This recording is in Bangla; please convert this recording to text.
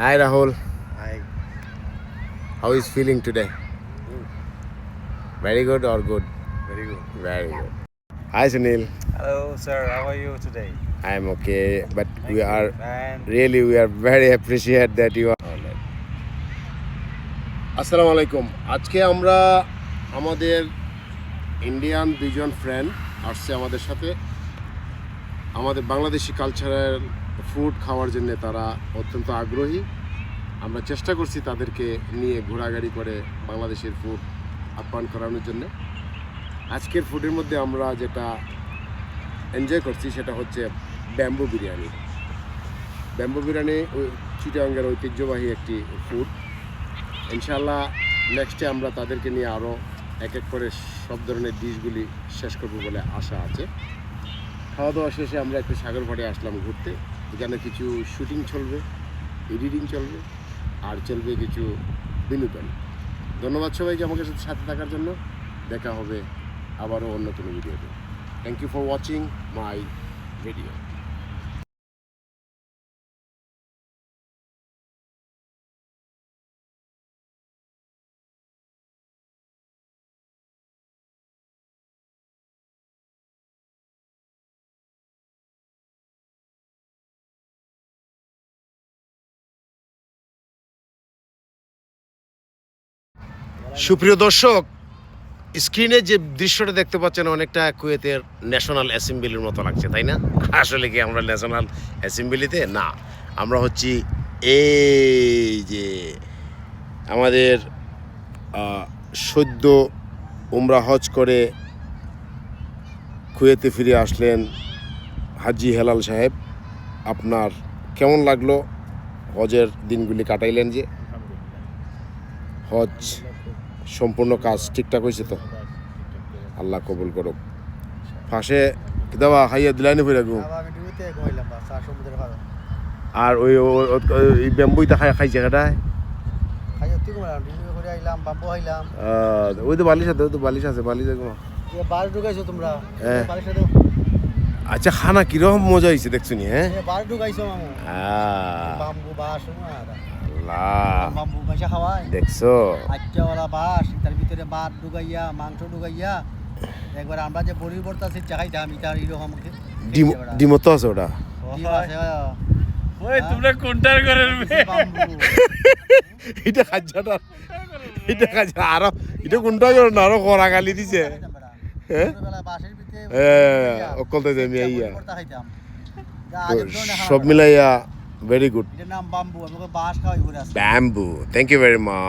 Hi Rahul, Hi. how is feeling today? Good. Very good or good? Very good. Very good. Hi Sunil, Hello, sir. How are you today? I am okay, but Thank we you. are And really we are very appreciate that you are. আসসালামু আলাইকুম আজকে আমরা আমাদের ইন্ডিয়ান দুইজন ফ্রেন্ড আসছে আমাদের সাথে আমাদের বাংলাদেশি কালচারাল ফুড খাওয়ার জন্য তারা অত্যন্ত আগ্রহী। আমরা চেষ্টা করছি তাদেরকে নিয়ে ঘোরাগাড়ি করে বাংলাদেশের ফুড আপ্যায়ন করানোর জন্য। আজকের ফুডের মধ্যে আমরা যেটা এনজয় করছি সেটা হচ্ছে ব্যাম্বু বিরিয়ানি ব্যাম্বু বিরিয়ানি ওই চিটাঙ্গের ঐতিহ্যবাহী একটি ফুড ইনশাল্লাহ নেক্সটে আমরা তাদেরকে নিয়ে আরও এক এক করে সব ধরনের ডিশগুলি শেষ করব বলে আশা আছে। খাওয়া দাওয়া শেষে আমরা একটু সাগরপাড়ে আসলাম ঘুরতে। এখানে কিছু শুটিং চলবে, এডিটিং চলবে, আর চলবে কিছু বিনোদন। ধন্যবাদ সবাইকে আমাকে সাথে সাথে থাকার জন্য। দেখা হবে আবারও অন্য কোনো ভিডিওতে। Thank you for watching my video সুপ্রিয় দর্শক, স্ক্রিনে যে দৃশ্যটা দেখতে পাচ্ছেন অনেকটা কুয়েতের ন্যাশনাল অ্যাসেম্বলির মতো লাগছে, তাই না? আসলে কি আমরা ন্যাশনাল অ্যাসেম্বলিতে? না, আমরা হচ্ছি এই যে আমাদের সদ্য উমরা হজ করে কুয়েতে ফিরে আসলেন হাজি হেলাল সাহেব। আপনার কেমন লাগল হজের দিনগুলি কাটাইলেন যে? হজ সম্পূর্ণ কাজ ঠিকঠাক হয়েছে তো? আল্লাহ কবুল করুক। ফাঁসে দেওয়া খাইয়া দিলাইনি ফিরে গু? আর ওই ব্যাম্বুইটা খাই খাইছে কেটায় ওই তো বালিশ আছে ওই তো বালিশ আছে বালিশ আছে এ বার ঢুকাইছো তোমরা। হ্যাঁ। আচ্ছা খানা কীরকম মজা হয়েছে দেখছ নি হ্যাঁ? ঢুকাইছো পয়সা দেখছ? বাস তার ভিতরে ঢুকাইয়া মাংস ঢুকাইয়া একবার আমরা যে বড়ি পড়তা সে চাখাইতাম ইটার এরকম ডিম আছে ওটা? ওই তোমরা কোনটার করে বাম্বু। এটা খাজ্জাটা এটা খাজ্জা আরও এটা কোনটা করে না? আরও করা গালি দিছে। হ্যাঁ? ভিতরে হ্যাঁ অকলতে আইয়া। সব মিলাইয়া ভেরি গুড এটার নাম বাম্বু আমাকে বাঁশ খাওয়াই ঘুরে আসছে bamboo thank you very much